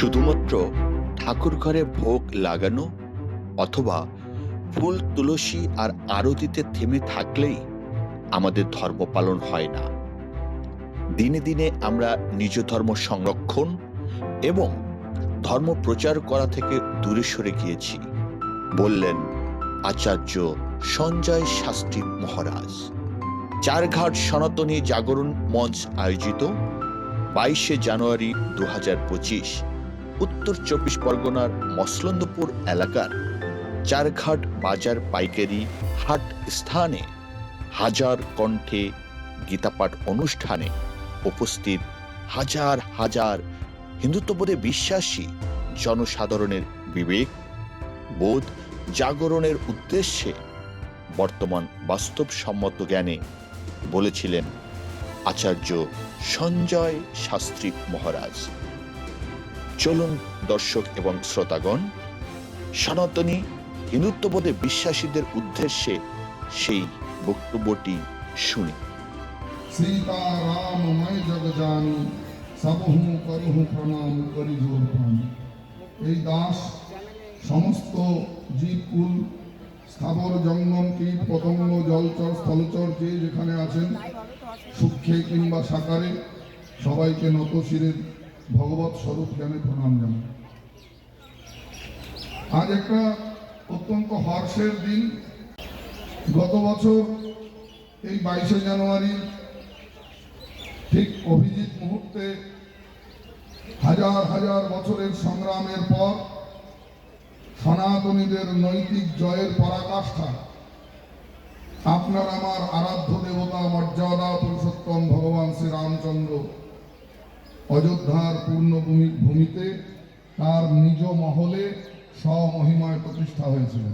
শুধুমাত্র ঠাকুর ঘরে ভোগ লাগানো অথবা ফুল, তুলসী আর আরতিতে থেমে থাকলেই আমাদের ধর্ম পালন হয় না। দিনে দিনে আমরা নিজ ধর্ম সংরক্ষণ এবং ধর্ম প্রচার করা থেকে দূরে সরে গিয়েছি, বললেন আচার্য সঞ্জয় শাস্ত্রী মহারাজ। চারঘাট সনাতনী জাগরণ মঞ্চ আয়োজিত বাইশে জানুয়ারি দু হাজার পঁচিশ। উত্তর চব্বিশ পরগনার মসলন্দপুর এলাকার চারঘাট বাজার পাইকারি হাট স্থানে হাজার কণ্ঠে গীতাপাঠ অনুষ্ঠানে উপস্থিত হাজার হাজার হিন্দুত্ববোধে বিশ্বাসী জনসাধারণের বিবেক, বোধ জাগরণের উদ্দেশ্যে বর্তমান বাস্তবসম্মত জ্ঞানে বলেছিলেন আচার্য সঞ্জয় শাস্ত্রী মহারাজ। চলুন, দর্শক এবং শ্রোতাগণ, সনাতনী হিন্দুত্ববোধে বিশ্বাসীদের উদ্দেশ্যে সেই বক্তব্যটি শুনি। প্রণাম করি এই দাস সমস্ত জীবকুল, স্থাবর জঙ্গম কি পতঙ্গ, জলচর, স্থলচর, যে যেখানে আছেন সুক্ষে কিংবা সাকারে সবাইকে নত শিরের ভগবত স্বরূপ জ্ঞানে প্রণাম জানাই আজ একটা অত্যন্ত হর্ষের দিন। গত বছর এই বাইশে জানুয়ারি ঠিক অভিজিৎ মুহূর্তে হাজার হাজার বছরের সংগ্রামের পর সনাতনীদের নৈতিক জয়ের পরাকাষ্ঠা। আপনার আমার আরাধ্য দেবতা মর্যাদা পুরুষোত্তম ভগবান শ্রী রামচন্দ্র অযোধ্যার পূর্ণভূমি, ভূমিতে তার নিজ মহলে স্বমহিমায় প্রতিষ্ঠা হয়েছিল।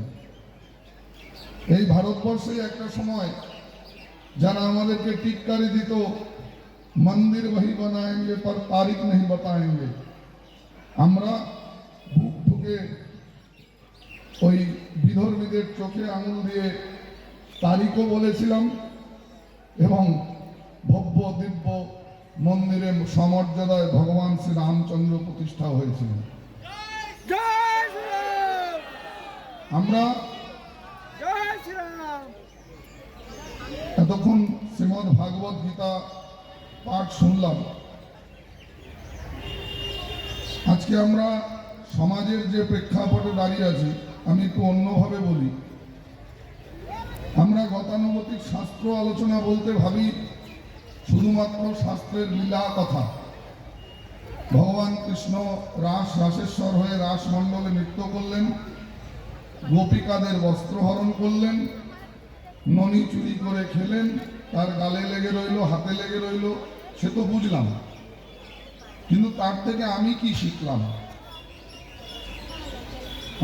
এই ভারতবর্ষে একটা সময় যারা আমাদেরকে টিকারি দিত, মন্দির বহি বানায়েঙ্গে, পর তারিখ নেই বাতায়েঙ্গে। আমরা ভুক ঠুকে ওই বিধর্মীদের চোখে আঙুল দিয়ে তারিখও বলেছিলাম এবং ভব্য, দিব্য মন্দিরে সমর্যাদায় ভগবান শ্রী রামচন্দ্র প্রতিষ্ঠা শ্রীরাম আমরা এতক্ষণ শ্রীমদ ভাগবত গীতা পাঠ শুনলাম। আজকে আমরা সমাজের যে প্রেক্ষাপটে দাঁড়িয়ে আছি, আমি একটু অন্যভাবে বলি। আমরা গতানুগতিক শাস্ত্র আলোচনা বলতে ভাবি শুধুমাত্র শাস্ত্রের লীলা কথা। ভগবান কৃষ্ণ রাস রাসেশ্বর হয়ে রাসমণ্ডলে নৃত্য করলেন, গোপিকাদের বস্ত্রহরণ করলেন, ননি চুরি করে খেলেন, তার গালে লেগে রইল, হাতে লেগে রইল, সে তো বুঝলাম। কিন্তু তার থেকে আমি কি শিখলাম?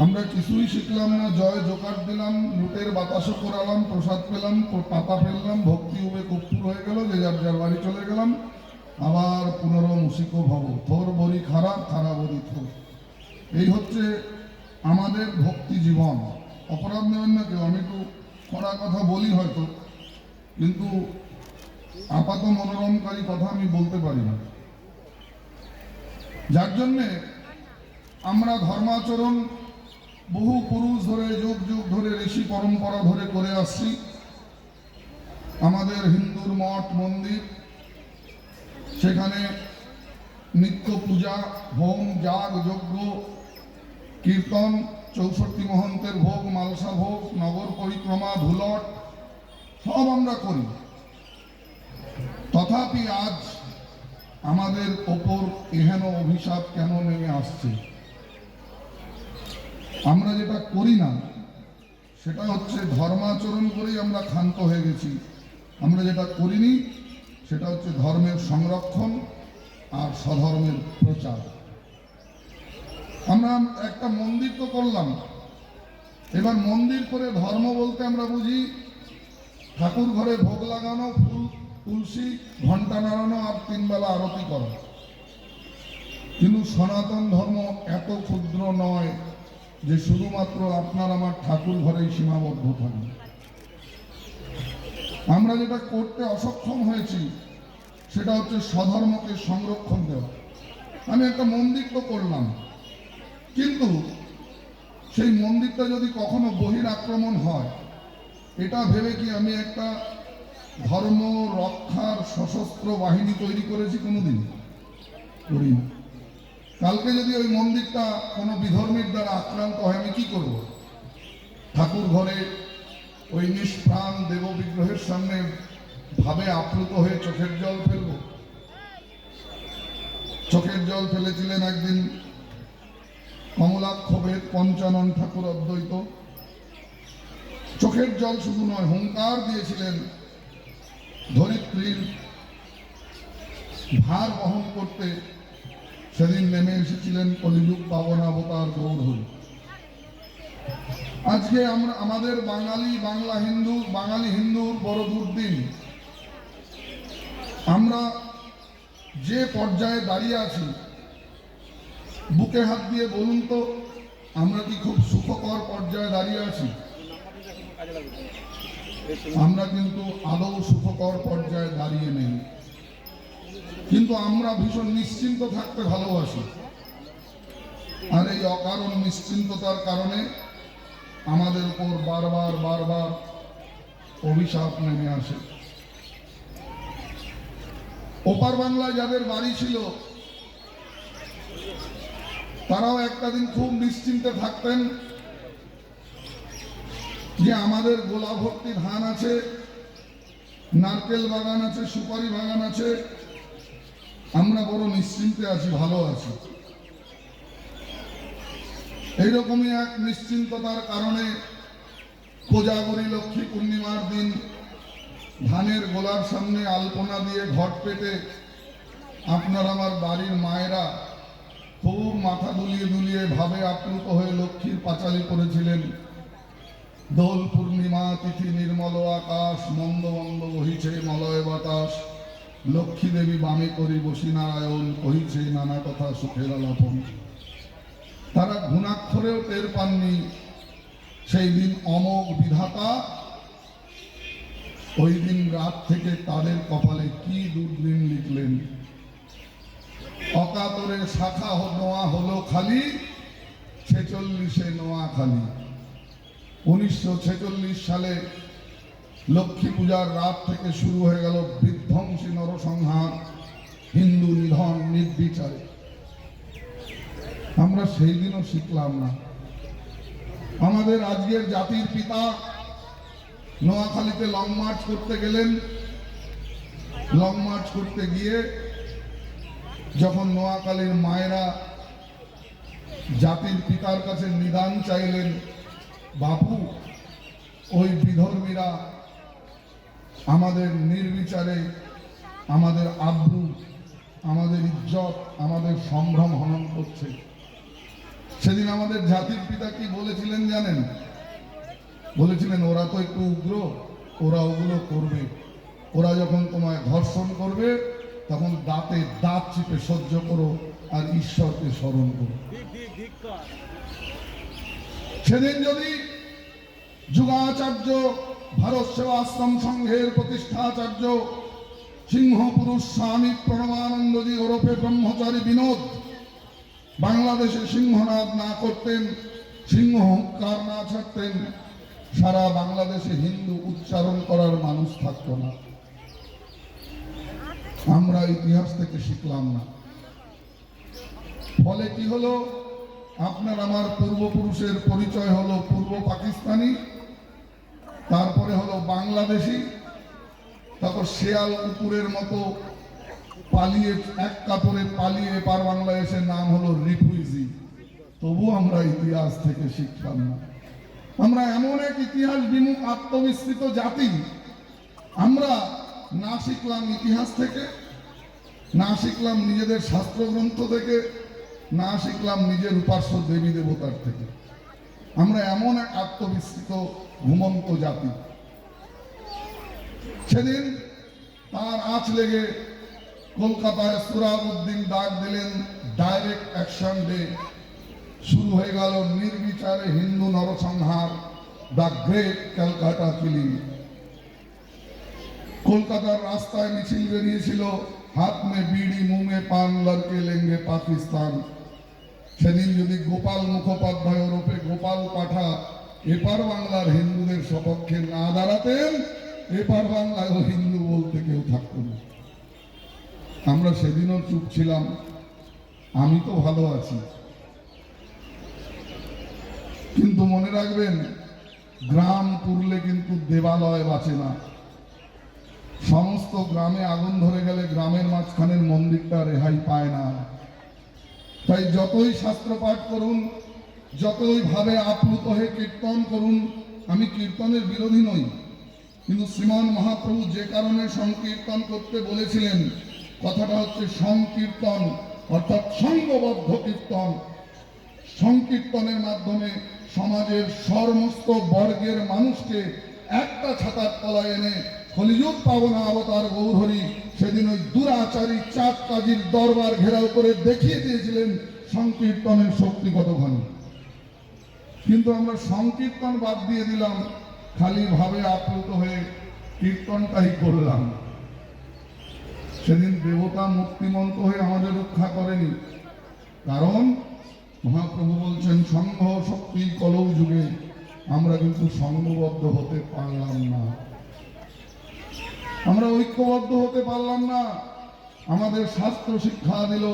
আমরা কিছুই শিখলাম না, জয় জোকার দিলাম লুটের বাতাসও করালাম, প্রসাদ পেলাম পাতা ফেললাম, ভক্তি উবে কপ্পুর হয়ে গেল, যে যার যার বাড়ি চলে গেলাম। আবার পুনর মুসিকো ভব, থোর বরি খারাপ খারাপ বরি থোর। এই হচ্ছে আমাদের ভক্তি জীবন। অপরাধ নেবেন না কেউ, আমি একটু কড়া কথা বলি হয়তো, কিন্তু আপাত মনোরমকারী কথা আমি বলতে পারি না। যার জন্যে আমরা ধর্মাচরণ বহু পুরুষ ধরে, যুগ যুগ ধরে, ঋষি পরম্পরা ধরে করে আসছি। আমাদের হিন্দুর মঠ, মন্দির, সেখানে নিত্য পূজা, হোম, যাগ, যজ্ঞ, কীর্তন, চৌষট্টি মহন্তের ভোগ, মালসা ভোগ, নগর পরিক্রমা, ধুলট, সব আমরা করি। তথাপি আজ আমাদের ওপর এহেন অভিশাপ কেন নেমে আসছে? আমরা যেটা করি না, সেটা হচ্ছে ধর্মাচরণ করেই আমরা ক্ষান্ত হয়ে গেছি। আমরা যেটা করিনি, সেটা হচ্ছে ধর্মের সংরক্ষণ আর স্বধর্মের প্রচার। আমরা একটা মন্দির তো করলাম। এবার মন্দির করে ধর্ম বলতে আমরা বুঝি, ঠাকুর ঘরে ভোগ লাগানো, ফুল, তুলসী ঘণ্টা নাড়ানো আর তিনবেলা আরতি করা। কিন্তু সনাতন ধর্ম এত ক্ষুদ্র নয় যে শুধুমাত্র আপনার আমার ঠাকুর ঘরেই সীমাবদ্ধ থাকে আমরা যেটা করতে অসক্ষম হয়েছি, সেটা হচ্ছে স্বধর্মকে সংরক্ষণ দেওয়া। আমি একটা মন্দির তো করলাম, কিন্তু সেই মন্দিরটা যদি কখনো বহির আক্রমণ হয়, এটা ভেবে কি আমি একটা ধর্ম রক্ষার সশস্ত্র বাহিনী তৈরি করেছি কোনোদিন? করিনি। কালকে যদি ওই মন্দিরটা কোনো বিধর্মীর দ্বারা আক্রান্ত হয়, আমি কি করব? ঠাকুর ঘরে ওই নিষ্প্রাণ দেব বিগ্রহের সামনে ভাবে আপ্লুত হয়ে চোখের জল ফেলব। চোখের জল ফেলেছিলেন একদিন কমলাক্ষভেদ পঞ্চানন ঠাকুর অদ্বৈত। চোখের জল শুধু নয়, হুঙ্কার দিয়েছিলেন ধরিত্রীর ভার বহন করতে। সেদিন নেমে এসেছিলেন কলিযুগ পাবনাবতার গৌর হরি আজকে আমরা আমাদের বাঙালি, বাংলা হিন্দু, বাঙালি হিন্দুর বড় দুর্দিন। আমরা যে পর্যায়ে দাঁড়িয়ে আছি, বুকে হাত দিয়ে বলুন তো, আমরা কি খুব সুখকর পর্যায়ে দাঁড়িয়ে আছি? আমরা কিন্তু আদৌ সুখকর পর্যায়ে দাঁড়িয়ে নেই। কিন্তু আমরা ভীষণ নিশ্চিন্ত থাকতে ভালোবাসি। আর এই অকারণ নিশ্চিন্ততার কারণে আমাদের উপর বারবার বারবার অভিশাপ নেমে আসে। ওপার বাংলায় যাদের বাড়ি ছিল, তারাও একটা দিন খুব নিশ্চিন্তে থাকতেন যে আমাদের গোলা ভর্তি ধান আছে, নারকেল বাগান আছে, সুপারি বাগান আছে আমরা বড় নিশ্চিন্তে আছি, ভালো আছি। এইরকমই এক নিশ্চিন্ততার কারণে কোজাগরী লক্ষ্মী পূর্ণিমার দিন ধানের গোলার সামনে আলপনা দিয়ে ঘট পেতে আপনার আমার বাড়ির মায়েরা খুব মাথা দুলিয়ে দুলিয়ে ভাবে আপ্লুত হয়ে লক্ষ্মীর পাঁচালি করেছিলেন দোল পূর্ণিমা তিথি নির্মল আকাশ, মন্দ মন্দ বহিছে মলয় বাতাস। লক্ষ্মী দেবী বামে করি বসি নারায়ণ, কহিছে নানা কথা সুখের আলাপন। তারা ঘুণাক্ষরেও টের পাননি। সেই দিন অমোঘ বিধাতা ওই দিন রাত থেকে তাদের কপালে কি দুর্দিন লিখলেন। অকাতরে শাখা নোয়া হলো খালি, ছেচল্লিশে নোয়া খালি। উনিশশো ছেচল্লিশ সালে লক্ষ্মী পূজার রাত থেকে শুরু হয়ে গেল বিধ্বংসী নরসংহার হিন্দু নিধন নির্বিচারে। আমরা সেই দিনও শিখলাম না। আমাদের আজকের জাতির পিতা নোয়াখালীতে লং মার্চ করতে গেলেন। লং মার্চ করতে গিয়ে যখন নোয়াখালীর মায়েরা জাতির পিতার কাছে নিদান চাইলেন, বাপু, ওই বিধর্মীরা আমাদের নির্বিচারে, আমাদের আব্রু, আমাদের ইজ্জত, আমাদের সম্ভ্রম হনন করছে। সেদিন আমাদের জাতির পিতা কি বলেছিলেন জানেন? বলেছিলেন, ওরা তো একটু উগ্র, ওরা ওগুলো করবে। ওরা যখন তোমায় ধর্ষণ করবে, তখন দাঁতে দাঁত চিপে সহ্য করো আর ঈশ্বরকে স্মরণ করো। সেদিন যদি যুগাচার্য ভারত সেবাশ্রম সংঘের প্রতিষ্ঠাচার্য সিংহ পুরুষ স্বামী প্রণবানন্দজি ওরফে ব্রহ্মচারী বিনোদ। বাংলাদেশে সিংহনাদ না করতেন, সিংহ হুঙ্কার না ছাড়তেন, সারা বাংলাদেশে হিন্দু উচ্চারণ করার মানুষ থাকতো না। আমরা ইতিহাস থেকে শিখলাম না। ফলে কি হলো? আপনার, আমার পূর্বপুরুষের পরিচয় হলো পূর্ব পাকিস্তানি। তারপরে হলো বাংলাদেশি, তারপর শেয়াল কুকুরের মতো পালিয়ে, এক কাপড়ে পালিয়ে পার বাংলাদেশের নাম হলো রিফিউজি তবু আমরা ইতিহাস থেকে শিখলাম না। আমরা এমন এক ইতিহাস বিমুখ আত্মবিস্তৃত জাতি। আমরা না শিখলাম ইতিহাস থেকে, না শিখলাম নিজেদের শাস্ত্রগ্রন্থ থেকে, না শিখলাম নিজের উপাস্য দেবী দেবতার থেকে। আমরা এমন এক আত্মবিস্মৃত, ঘুমন্ত জাতি। সেদিন তার আঁচ লেগে কলকাতায় সুরাবুদ্দিন ডাক দিলেন ডাইরেক্ট অ্যাকশন ডে শুরু হয়ে গেল নির্বিচারে হিন্দু নরসংহার দ্য গ্রেট ক্যালকাটা কিলিং কলকাতার রাস্তায় মিছিল বেরিয়েছিল, হাত মে বিড়ি মুমে পান, লড়কে লেঙ্গে পাকিস্তান। সেদিন যদি গোপাল মুখোপাধ্যায় ওরফে গোপাল পাঠা এপার বাংলার হিন্দুদের সপক্ষে না দাঁড়াতেন, এপার বাংলায় হিন্দু বলতে কেউ থাকতো না। আমরা সেদিনও চুপ ছিলাম। আমি তো ভালো আছি। কিন্তু মনে রাখবেন, গ্রাম পুরলে কিন্তু দেবালয় বাঁচে না। সমস্ত গ্রামে আগুন ধরে গেলে গ্রামের মাঝখানের মন্দিরটা রেহাই পায় না। তাই যতই শাস্ত্র পাঠ করুন, যতই ভাবে আপ্লুত হয়ে কীর্তন করুন, আমি কীর্তনের বিরোধী নই। কিন্তু শ্রীমান মহাপ্রভু যে কারণে সংকীর্তন করতে বলেছিলেন, কথাটা হচ্ছে সংকীর্তন, অর্থাৎ সঙ্গবদ্ধ কীর্তন। সংকীর্তনের মাধ্যমে সমাজের সমস্ত বর্গের মানুষকে একটা ছাতার তলায় এনে কলিযুগ পাবনা অবতার গৌরহরি সেদিন ওই দুরাচারী চাঁদ কাজীর দরবার ঘেরাও করে দেখিয়ে দিয়েছিলেন সংকীর্তনের শক্তি কতখানি। কিন্তু আমরা সংকীর্তন বাদ দিয়ে দিলাম, খালি ভাবে আপ্লুত হয়ে কীর্তনটাই করলাম। সেদিন দেবতা মুক্তিমন্ত হয়ে আমাদের রক্ষা করেনি, কারণ মহাপ্রভু বলছেন, সংঘ শক্তি কলৌ যুগে আমরা কিন্তু সংঘবদ্ধ হতে পারলাম না। আমরা ঐক্যবদ্ধ হতে পারলাম না। আমাদের শাস্ত্র শিক্ষা দিল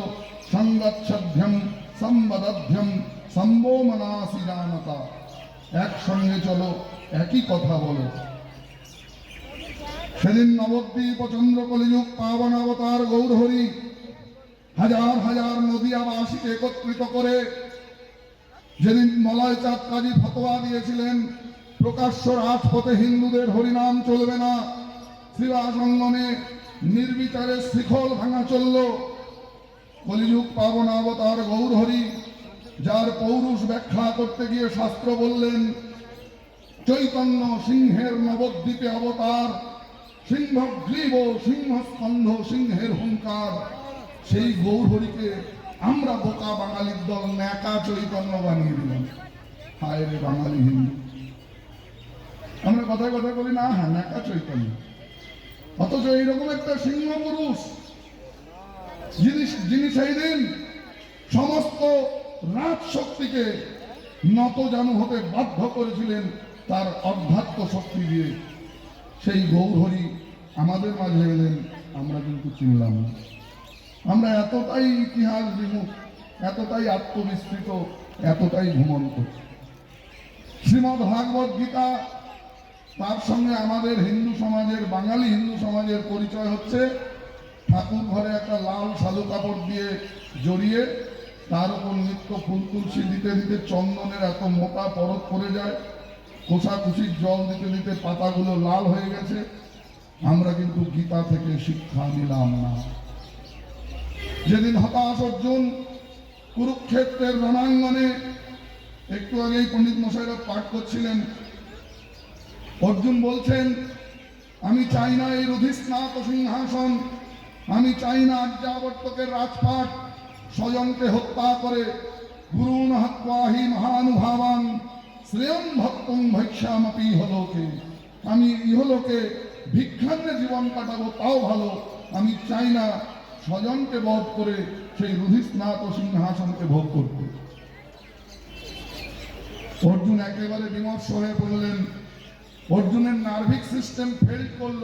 সংগাচ্ছাধ্যম সম্বদাধ্যম সম্বোমনাসি একসঙ্গে চলো, একই কথা বলো। সেদিন নবদ্বীপ চন্দ্র কলিযুগ পাবন অবতার গৌরহরি হাজার হাজার নদিয়াবাসীকে একত্রিত করে যেদিন মলয় চাঁদ কাজী ফতোয়া দিয়েছিলেন, প্রকাশ্য রাজপথে হিন্দুদের হরিনাম চলবে না। শ্রীবাস নির্বিচারে শিখল ভাঙা চলল। কলিযুগ পাবন অবতার গৌরহরি, যার পৌরুষ ব্যাখ্যা করতে গিয়ে শাস্ত্র বললেন, চৈতন্য সিংহের নবদ্বীপে অবতার সিংহ গ্রীব সিংহস্কন্ধ সিংহের হুঙ্কার। সেই গৌরহরিকে আমরা বোকা বাঙালির দল ন্যাকা চৈতন্য বানিয়ে দিলাম। হায় রে বাঙালি হিন্দু। আমরা কথায় কথায় বলি, না হ্যাঁ ন্যাকা চৈতন্য। অথচ এইরকম একটা সিংহ পুরুষ যিনি যিনি সেই দিন সমস্ত রাজ শক্তিকে নত জানু হতে বাধ্য করেছিলেন তার অধ্যাত্ম শক্তি দিয়ে। সেই গৌরহরি আমাদের মাঝে এলেন, আমরা কিন্তু চিনলাম আমরা এতটাই ইতিহাস বিমুখ, এতটাই আত্মবিস্তৃত এতটাই ঘুমন্ত শ্রীমৎ ভাগবত গীতা তার সঙ্গে আমাদের হিন্দু সমাজের, বাঙালি হিন্দু সমাজের পরিচয় হচ্ছে ঠাকুর ঘরে একটা লাল সাদু কাপড় দিয়ে জড়িয়ে তার উপর নিত্য ফুল তুলসী দিতে দিতে চন্দনের এত মোটা পরত পড়ে যায়, কোষাকুষির জল দিতে দিতে পাতাগুলো লাল হয়ে গেছে। আমরা কিন্তু গীতা থেকে শিক্ষা নিলাম না। যেদিন হতাশ অর্জুন কুরুক্ষেত্রের রণাঙ্গনে, একটু আগেই পণ্ডিত মশাইরা পাঠ করছিলেন অর্জুন বলছেন, আমি চাই না এই রুধিস্নাত সিংহাসন, আমি চাই না আর্যাবর্তকের রাজপাট স্বজনকে হত্যা করে গুরুন হত্যাহি মহানুভাবান শ্রেয়ম ভক্তম ভৈক্ষ্যামপি ইহলোকে। আমি ইহলোকে ভিক্ষান্নে জীবন কাটাবো, তাও ভালো। আমি চাই না স্বজনকে বধ করে সেই রুধিস্নাত সিংহাসনকে ভোগ করতে। অর্জুন একেবারে বিমর্ষ হয়ে পড়লেন। অর্জুনের নার্ভিক সিস্টেম ফেল করল।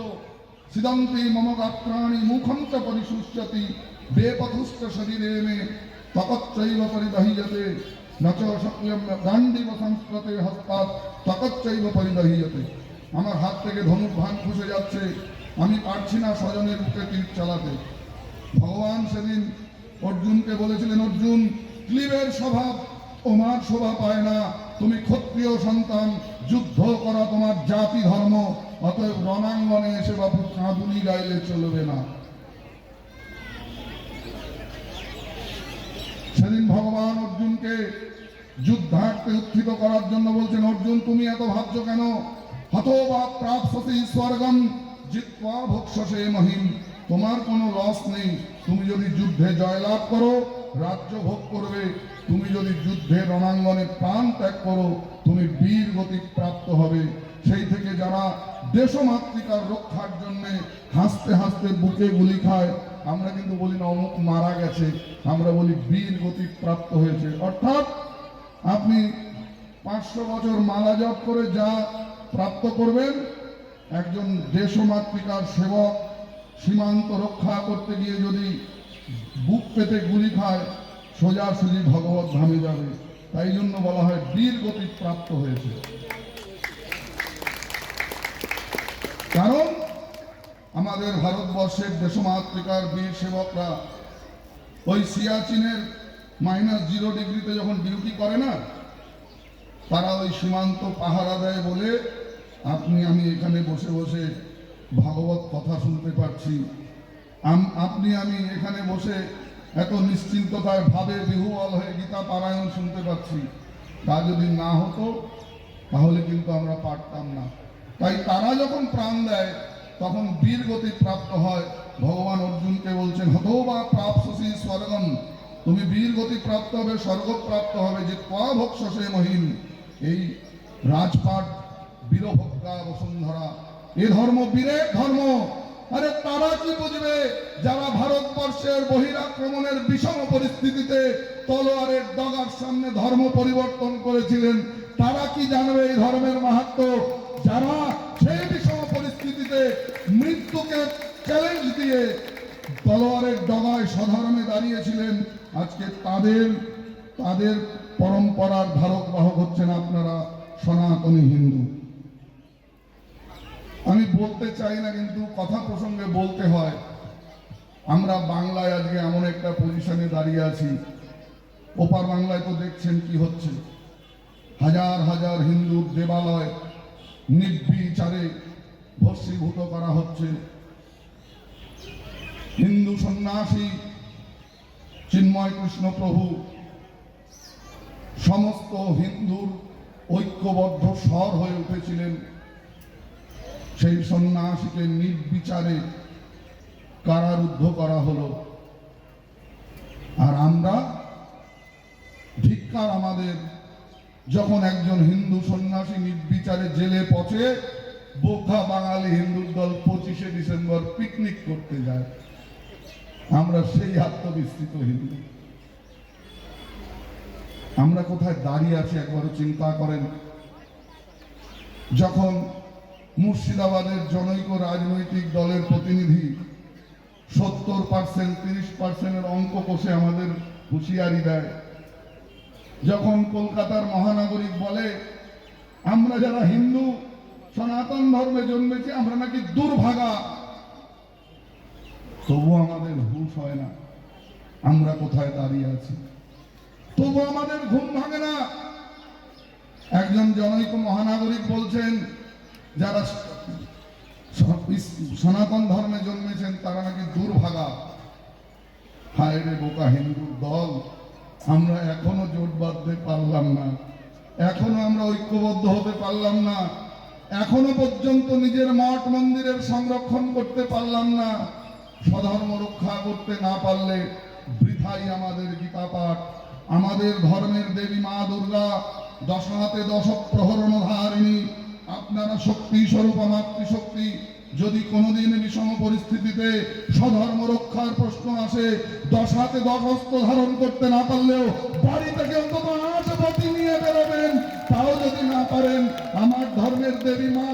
সিদন্তি মম গাত্রাণি মুখম চ পরিশুষ্যতি বেপথুষ্ট শরীরে মে তকচ্চৈব পরিদহীয়তে, নচ শক্রিয়ম গান্ডিব সংস্কৃতে হস্তাৎ তকচ্চৈব পরিদহীয়তে। আমার হাত থেকে ধনুক ভান খুশে যাচ্ছে, আমি পারছি না স্বজনের বুকে তীর চালাতে। ভগবান সেদিন অর্জুনকে বলেছিলেন, অর্জুন, ক্লিবের স্বভাব, তোমার শোভা পায় না। তুমি ক্ষত্রিয় সন্তান যুদ্ধ করা তোমার জাতি ধর্ম, অতএব রণাঙ্গনে এসে বাবু কাঁদুনি গাইলে চলবে না। সেদিন ভগবান অর্জুনকে যুদ্ধার্থে উত্থিত করার জন্য বলছেন, অর্জুন, তুমি এত ভাবছ কেন? হতবা প্রাপসি স্বর্গম, জিত্বা ভক্ষসে মহিম। তোমার কোনো লস নেই। তুমি যদি যুদ্ধে জয়লাভ করো রাজ্য ভোগ করবে। তুমি যদি যুদ্ধে রণাঙ্গনে প্রাণ ত্যাগ করো, তুমি বীর গতি প্রাপ্ত হবে। সেই থেকে যারা দেশমাতৃকার রক্ষার জন্য হাসতে হাসতে বুকে গুলি খায়, আমরা কিন্তু বলি না, অমুক মারা গেছে। আমরা বলি বীর গতি প্রাপ্ত হয়েছে। অর্থাৎ আপনি পাঁচশো বছর মালা জপ করে যা প্রাপ্ত করবেন, একজন দেশমাতৃকার সেবক সীমান্ত রক্ষা করতে গিয়ে যদি বুক পেতে গুলি খায় সোজাসুজি ভগবত ধামে যাবে। তাই জন্য বলা হয় বীর গতি প্রাপ্ত হয়েছে। কারণ আমাদের ভারতবর্ষের দেশমাতৃকার বীর সেবকরা ওই সিয়াচিনের মাইনাস জিরো ডিগ্রিতে যখন ডিউটি করে না, তারা ওই সীমান্ত পাহারা দেয় বলে, আপনি, আমি এখানে বসে বসে ভাগবত কথা শুনতে পারছি। আপনি, আমি এখানে বসে এত নিশ্চিন্ততায় ভাবে বিহুবল হয়ে গীতা পারায়ণ শুনতে পাচ্ছি। তা যদি না হতো, তাহলে কিন্তু আমরা পারতাম না। তাই তারা যখন প্রাণ দেয়, তখন বীর গতি প্রাপ্ত হয়। ভগবান অর্জুনকে বলছেন, হতো বা প্রাপসি স্বর্গম। তুমি বীর গতি প্রাপ্ত হবে, স্বর্গ প্রাপ্ত হবে, যে ত্বা ভক্ষসে মহিম। এই রাজপাট, বীরভক্তা বসুন্ধরা। এ ধর্ম বীরের ধর্ম। আরে তারা কি বুঝবে? যারা ভারতবর্ষের বহিরাক্রমণের বিষম পরিস্থিতিতে তলোয়ারের ডগার সামনে ধর্ম পরিবর্তন করেছিলেন, তারা কি জানবে এই ধর্মের মাহাত্ম? যারা সেই বিষম পরিস্থিতিতে মৃত্যুকে চ্যালেঞ্জ দিয়ে তলোয়ারের ডগায় সধর্মে দাঁড়িয়েছিলেন, আজকে তাদের তাদের পরম্পরার ধারক বাহক হচ্ছেন আপনারা সনাতনী হিন্দু। আমি বলতে চাই না, কিন্তু কথা প্রসঙ্গে বলতে হয়। আমরা বাংলায় আজকে এমন একটা পজিশনে দাঁড়িয়ে আছি। ওপার বাংলায় তো দেখছেন কি হচ্ছে। হাজার হাজার হিন্দুর দেবালয় নির্বিচারে ভস্মীভূত করা হচ্ছে। হিন্দু সন্ন্যাসী চিন্ময় কৃষ্ণ প্রভু, সমস্ত হিন্দুর ঐক্যবদ্ধ স্বর হয়ে উঠেছিলেন। সেই সন্ন্যাসীকে নির্বিচারে কারারুদ্ধ করা হলো। আর আমরা ধিক্কার আমাদের, যখন একজন হিন্দু সন্ন্যাসী নির্বিচারে জেলে পচে বোখা বাঙালি হিন্দুর দল পঁচিশে ডিসেম্বর পিকনিক করতে যায়। আমরা সেই আত্মবিস্তৃত হিন্দু। আমরা কোথায় দাঁড়িয়ে আছি একবারও চিন্তা করেন। যখন মুর্শিদাবাদের জনৈক রাজনৈতিক দলের প্রতিনিধি সত্তর পার্সেন্ট তিরিশ পার্সেন্টের অঙ্ক কষে আমাদের হুঁশিয়ারি দেয়। যখন কলকাতার মহানাগরিক বলে, আমরা যারা হিন্দু, সনাতন ধর্মে জন্মেছি, আমরা নাকি দুর্ভাগা। তবু আমাদের হুশ হয় না, আমরা কোথায় দাঁড়িয়ে আছি? তবু আমাদের ঘুম ভাঙে না। একজন জনৈক মহানাগরিক বলছেন যারা সনাতন ধর্মে জন্মেছেন, তারা নাকি দুর্ভাগা। হায় রে বোকা হিন্দুর দল, আমরা এখনও জোট বাঁধতে পারলাম না। এখনও আমরা ঐক্যবদ্ধ হতে পারলাম না। এখনও পর্যন্ত নিজের মঠ মন্দিরের সংরক্ষণ করতে পারলাম না। স্বধর্ম রক্ষা করতে না পারলে বৃথাই আমাদের গীতা পাঠ আমাদের ধর্মের দেবী মা দুর্গা দশ হাতে দশ প্রহরণ ধারিণী আপনারা শক্তি স্বরূপ মাতৃশক্তি, যদি কোনোদিন বিষম পরিস্থিতিতে স্বধর্ম রক্ষার প্রশ্ন আসে দশ হাতে দশ অস্ত্র ধারণ করতে না পারলেও বাড়ি থেকে অন্তত নিয়ে বেরোবেন। তাও যদি না পারেন, আমার ধর্মের দেবী মা